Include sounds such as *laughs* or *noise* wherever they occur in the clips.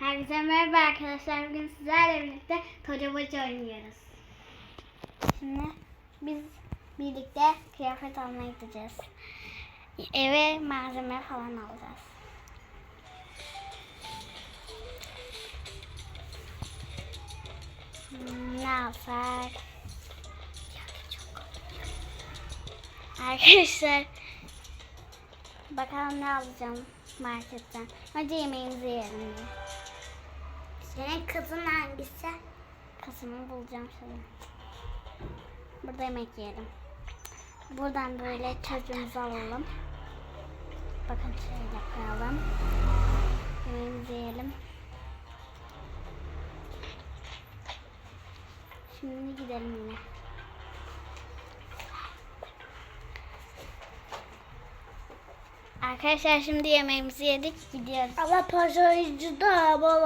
Herkese merhaba arkadaşlar. Bugün sizlerle birlikte Toca Boca oynuyoruz. Şimdi biz birlikte kıyafet almaya gideceğiz. Eve malzeme falan alacağız. Hmm, ne alsak? Arkadaşlar bakalım ne alacağım marketten. Önce yemeğimizi yiyelim. diye. Senin kızın hangisi? Kızımı bulacağım şimdi. Burada yemek yiyelim. Buradan böyle çocuğumuzu alalım. Bakın şöyle koyalım. Yemeğimizi yiyelim. Şimdi gidelim yine. Arkadaşlar şimdi yemeğimizi yedik gidiyoruz. Ama pasajcı da araba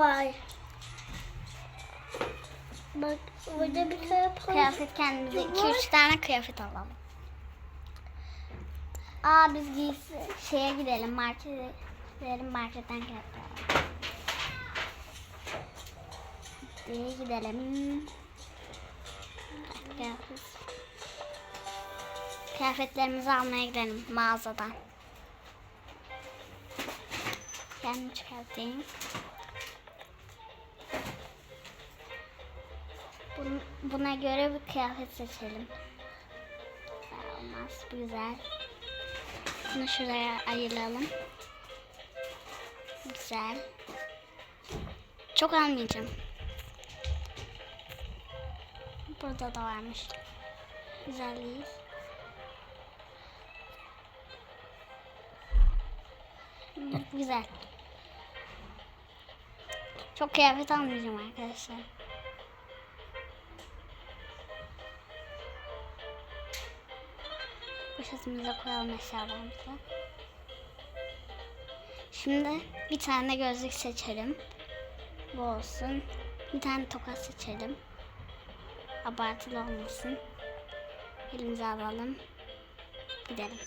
burada bir tane. Kıyafet kendimize 2-3 tane kıyafet alalım. Aa biz giysi şeye gidelim markete gidelim marketten kıyafet alalım. Hadi gidelim. Kıyafet. Kıyafetlerimizi almaya gidelim mağazadan. Kendim çıkartayım. Buna göre bir kıyafet seçelim. Olmaz. Güzel. Bunu şuraya ayıralım. Güzel. Çok almayacağım. Burada da varmış. Güzel değil. Güzel. Çok kıyafet almayacağım arkadaşlar. Poşetimize koyalım eşyalarımızı. Şimdi bir tane gözlük seçelim. Bu olsun. Bir tane toka seçelim. Abartılı olmasın. Elimize alalım. Gidelim.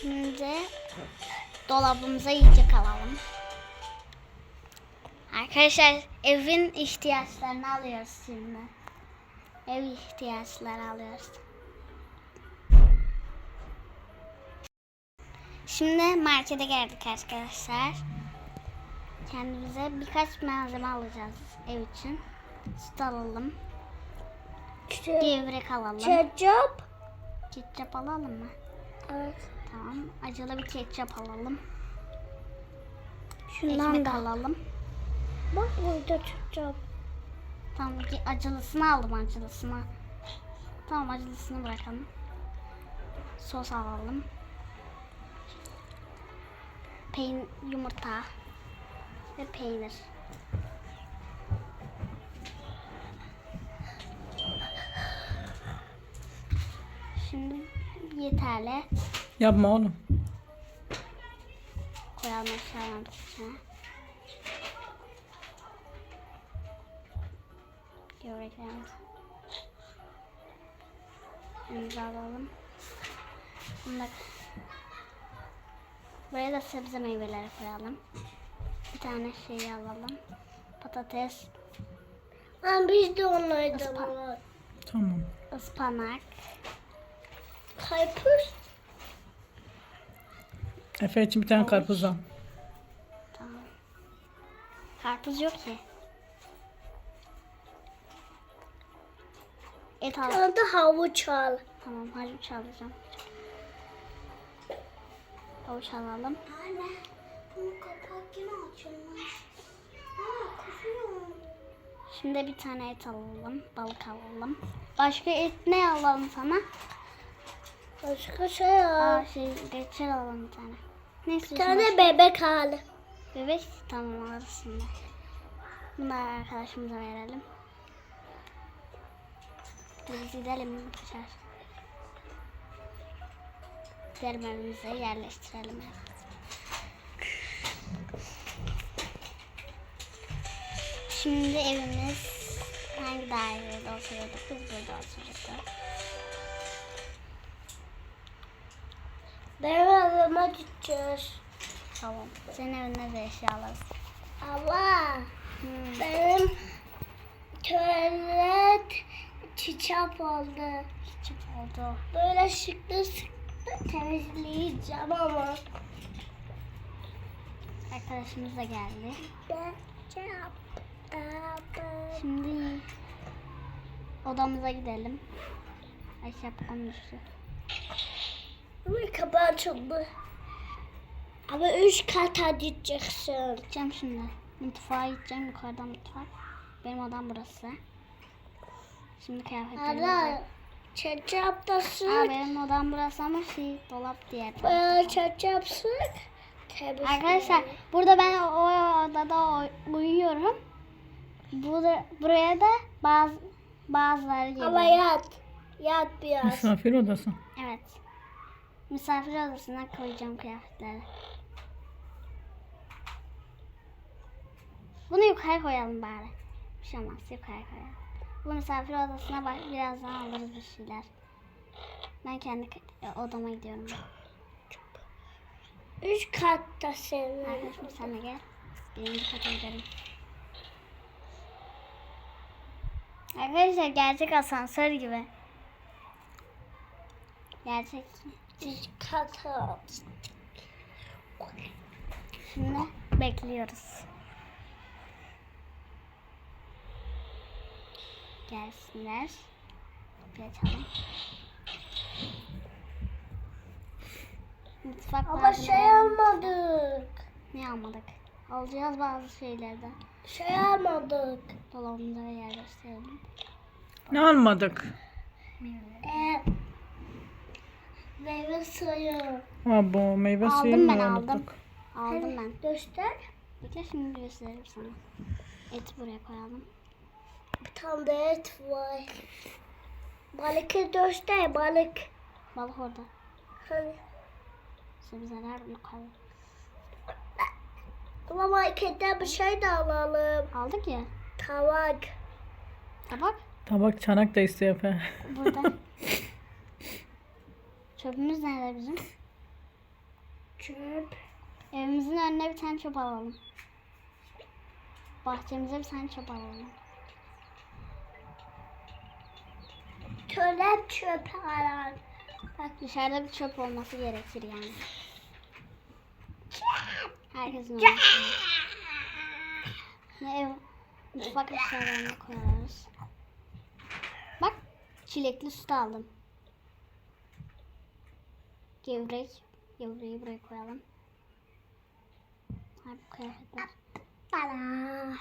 Şimdi dolabımıza yiyecek alalım. Arkadaşlar evin ihtiyaçlarını alıyoruz şimdi. Ev ihtiyaçları alıyoruz. Şimdi markete geldik arkadaşlar. Kendimize birkaç malzeme alacağız ev için. Süt alalım. Gevrek alalım. Çocuk. Ketçap alalım mı? Evet. Tamam. Acılı bir ketçap alalım. Şundan Ekmek da. alalım. Bak burada çocuk. Tamam ki acılısını aldım acılısını. Tamam acılısını bırakalım. Sos alalım. Peyn yumurta ve peynir. Şimdi yeterli. Yapma oğlum. Koyalım aşağıdan içine. Elimize alalım. Bunu da Buraya da sebze meyveleri koyalım. Bir tane şey alalım. Patates, Lan biz de onlardan var. Tamam. ıspanak, Karpuz. Efe için bir tane karpuz al. tamam. Karpuz yok ki. Et al. Sonra da havuç al. Tamam havuç alacağım. Havuç alalım. Anne, bunu kapak yine açılmış. Aa, kokuyor. Şimdi bir tane et alalım. Balık alalım. Başka et ne alalım sana? Başka şey al. Aa şey reçel alalım bir tane. Ne Bir tane başka? bebek al. Bebek tamam arasında. Bunları arkadaşımıza verelim. Biz gidelim kaçar. Gidelim evimize yerleştirelim. Şimdi evimiz hangi dairede oturuyorduk? Biz burada oturuyorduk. Benim evime gideceğiz. Tamam. Senin evinde de eşya alırsın. Allah. Hmm. Benim tuvalet çiçek oldu. Küçük oldu. Böyle şıklı şıklı temizleyeceğim ama. Arkadaşımız da geldi. Şimdi odamıza gidelim. Ay şapkam düştü. Ama kapı açıldı. Ama üç kata gideceksin. Gideceğim şimdi. Mutfağa gideceğim. Yukarıda mutfak. Benim odam burası. Şimdi kıyafetlerimi Ara çarçaptasın. Aa, benim odam burası ama şey dolap diye. Böyle çarçapsın. Temiz. Arkadaşlar burada ben o odada uyuyorum. Burada, buraya da bazı bazıları geliyor. Ama yat. Yat biraz. Misafir odası. Evet. Misafir odasına koyacağım kıyafetleri. Bunu yukarı koyalım bari. Bir şey olmaz yukarı koyalım. Bu misafir odasına bak birazdan alırız bir şeyler. Ben kendi e, odama gidiyorum. Üç kattasın. Arkadaşım sen de gel. Birinci kata gidelim. Arkadaşlar gerçek asansör gibi. Gerçek. Üç kata. Şimdi bekliyoruz. Gelsinler. Kapıyı açalım. Mutfak Ama malzemeleri- şey almadık. Ne almadık? Alacağız bazı şeylerden. Şey almadık. Dolabımıza yerleştirelim. Ne almadık? Ee, meyve suyu. Abo meyve Aldım suyu mu ben, aldım. unuttuk? Aldım ben. Göster. Bekle şimdi gösteririm sana. Eti buraya koyalım. Bir tane de et var. Balıkı göster balık. Balık orada. Hani. Sebzeler yukarı. Ama marketten bir şey de alalım. Aldık ya. Tavak. Tabak Tabak çanak da istiyor Efe. burada. *laughs* Çöpümüz nerede bizim? Çöp. Evimizin önüne bir tane çöp alalım. Bahçemize bir tane çöp alalım. Tuvalet çöp alalım. Bak dışarıda bir çöp olması gerekir yani. Herkesin olması. Ne ev mutfak eşyalarını koyarız. Bak çilekli süt aldım. Gevrek. Gevreği buraya koyalım. Ha bu kıyafetler. Bala.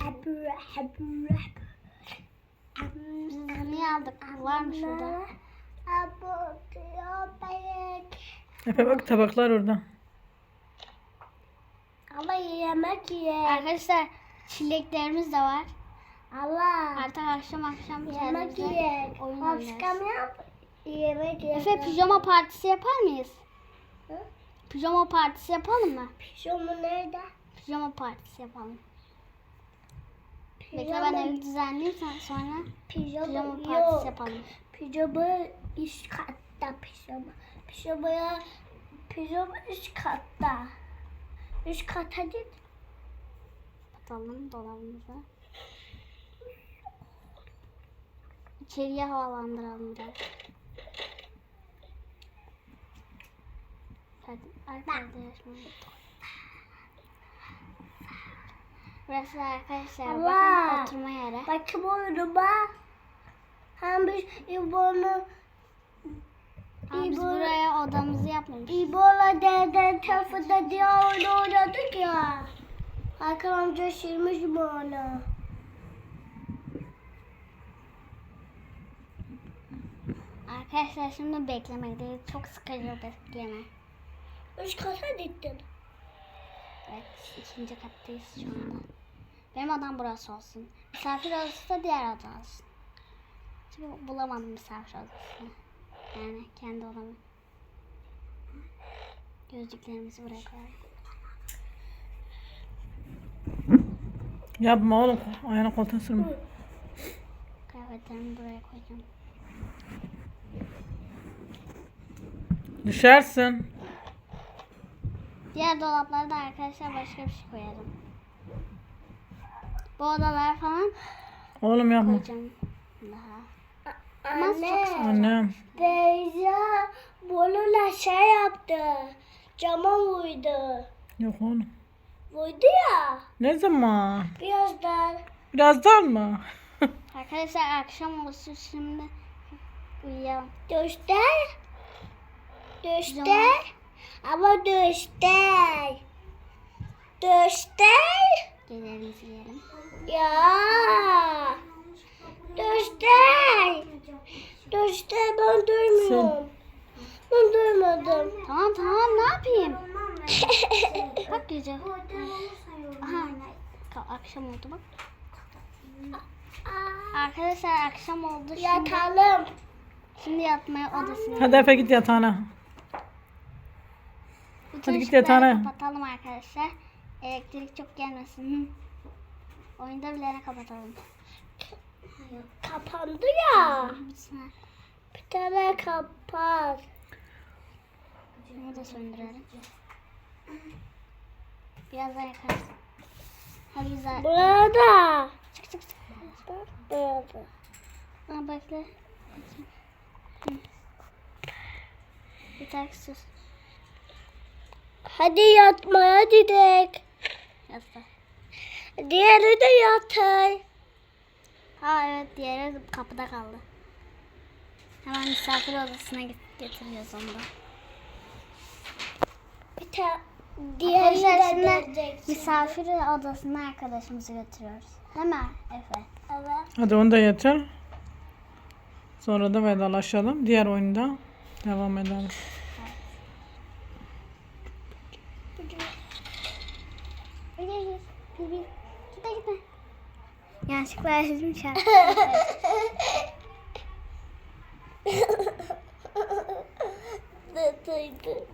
Abra. Biz niye aldık? Var mı şurada? Efe bak tabaklar orada. Ama yemek ye. Arkadaşlar çileklerimiz de var. Allah. Artık akşam akşam Yemek ye. Akşam yap. Yemek ye. Efe pijama partisi yapar mıyız? Hı? Pijama partisi yapalım mı? Pijama nerede? Pijama partisi yapalım. Pijama- ben evi düzenleyeyim sen sonra Pijama, pijama partisi yok. yapalım. Pijama üst katta pijama. Pijamaya pijama üst katta. Üst kata git. Atalım dolabımıza. İçeriye havalandıralım biraz. Hadi arkadaşlar. Burası arkadaşlar Allah! bakın oturma yeri. Bakın oyunuma. Hem biz İbo'nu Ama biz buraya odamızı yapmamışız. İbo'la deden tarafında diye oyunu oynadık ya. Hakan amca şişirmiş mi onu? Arkadaşlar şimdi beklemekteyiz. Çok sıkıcı bekleme. Üst kata gittin. Evet ikinci kattayız şu anda. Benim odam burası olsun. Misafir odası da diğer oda olsun. Çünkü bulamadım misafir odasını. Yani kendi odamı. Gözlüklerimizi buraya koyalım. Yapma oğlum. Ayağına koltuğa sürme. Kıyafetlerimi buraya koyacağım. Düşersin. Diğer dolaplarda arkadaşlar başka bir şey koyarım. Bu odalar falan Oğlum yapma. koyacağım. Daha. Çok Anne. Annem. Beyza bununla şey yaptı. Cama vurdu. Yok oğlum. Vurdu ya. Ne zaman? Birazdan. Birazdan mı? *laughs* Arkadaşlar akşam olsun şimdi uyuyalım. Düştü. Düştü. Ama düştü. Düştü. Gecelerimizi yiyelim. Ya. Düştü. Düştü. Ben duymuyorum. Ben duymadım. Tamam tamam ne yapayım? *laughs* Bak gece. Aha akşam oldu bak. Arkadaşlar akşam oldu şimdi. Yatalım. Şimdi yatmaya odasına. Hadi Efe git yatağına. Bütün hadi git yatağına. kapatalım arkadaşlar. Elektrik çok gelmesin. Hı. Oyunda bilene kapatalım. Kapandı ya. Bir tane kapat. Bunu da söndürelim. Birazdan yakarız. Hadi güzel. Burada. Çık çık çık. Burada. Aa, bekle. Bir tane sus. Hadi yatmaya gidelim. Yatsa. Diğeri de yatay. Ha evet diğeri kapıda kaldı. Hemen misafir odasına getiriyoruz onu da. Bir tane diğeri de misafir odasına arkadaşımızı götürüyoruz. Değil mi Efe? Evet. Hadi onu da yatır. Sonra da vedalaşalım. Diğer oyunda devam edelim. Gel gel gel. Gel, gel. Gitme gitme. Yanlışlıkla ezdim şarkı. Dedeydi.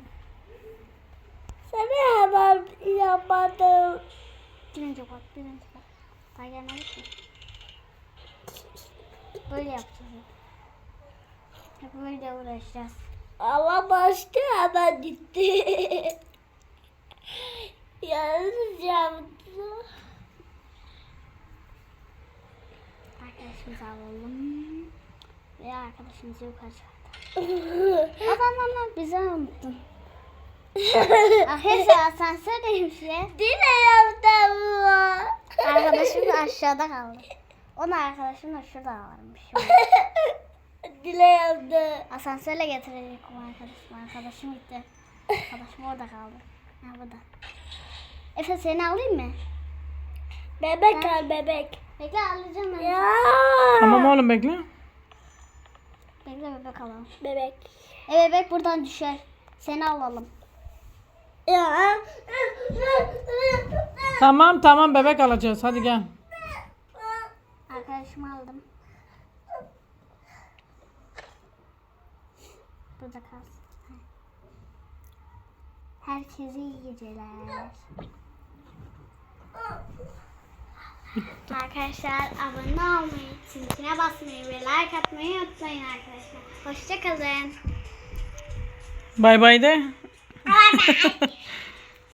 Sana hemen yapmadım. Birinci bak birinci bak. Daha gelmedik mi? Böyle yapacağız. Hep böyle uğraşacağız. Ama başta hemen gitti. Yalnız yaptı. Arkadaşımızı alalım. Ve arkadaşımızı yukarı *laughs* çıkartalım. Aman bizi unuttun. Arkadaşlar asansördeymiş ya. Dile yaptı bu. Arkadaşım da *laughs* aşağıda kaldı. Onun arkadaşım da şurada varmış. *laughs* Dile yaptı. Asansörle getirecek o arkadaşım. Arkadaşım gitti. Arkadaşım orada kaldı. Ha burada. Efe seni alayım mı? Bebek al bebek. Bekle alacağım ben. Ya. Tamam oğlum bekle. Bekle bebek alalım. Bebek. E bebek buradan düşer. Seni alalım. Ya. Tamam tamam bebek alacağız. Hadi gel. Arkadaşımı aldım. Burada kalsın. Herkese iyi geceler. Arkadaşlar abone olmayı, zincire basmayı ve like atmayı unutmayın arkadaşlar. Hoşçakalın. Bay bay de.